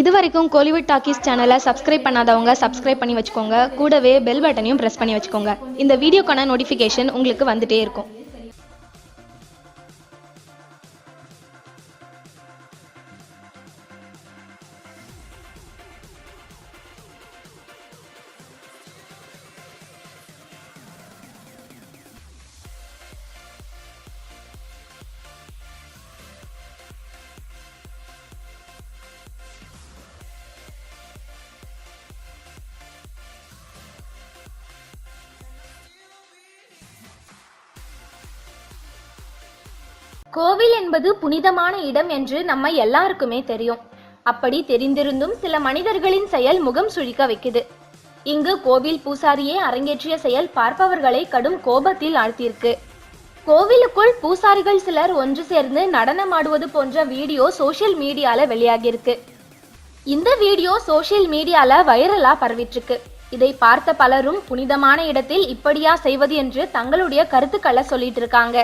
இது வரைக்கும் கோலிவுட் டாக்கீஸ் சேனலை சப்ஸ்கிரைப் பண்ணாதவங்க சப்ஸ்கிரைப் பண்ணி வச்சுக்கோங்க. கூடவே பெல் பட்டனையும் ப்ரெஸ் பண்ணி வச்சுக்கோங்க. இந்த வீடியோக்கான நோட்டிஃபிகேஷன் உங்களுக்கு வந்துட்டே இருக்கும். கோவில் என்பது புனிதமான இடம் என்று நம்ம எல்லாருக்குமே தெரியும். அப்படி தெரிந்திருந்தும் சில மனிதர்களின் செயல் முகம் சுழிக்க வைக்குது. இங்கு கோவில் பூசாரியே அரங்கேற்றிய செயல் பார்ப்பவர்களை கடும் கோபத்தில் ஆழ்த்தியிருக்கு. கோவிலுக்குள் பூசாரிகள் சிலர் ஒன்று சேர்ந்து நடனமாடுவது போன்ற வீடியோ சோஷியல் மீடியால வெளியாகியிருக்கு. இந்த வீடியோ சோஷியல் மீடியால வைரலா பரவிட்டிருக்கு இதை பார்த்த பலரும் புனிதமான இடத்தில் இப்படியா செய்வது என்று தங்களுடைய கருத்துக்களை சொல்லிட்டு இருக்காங்க.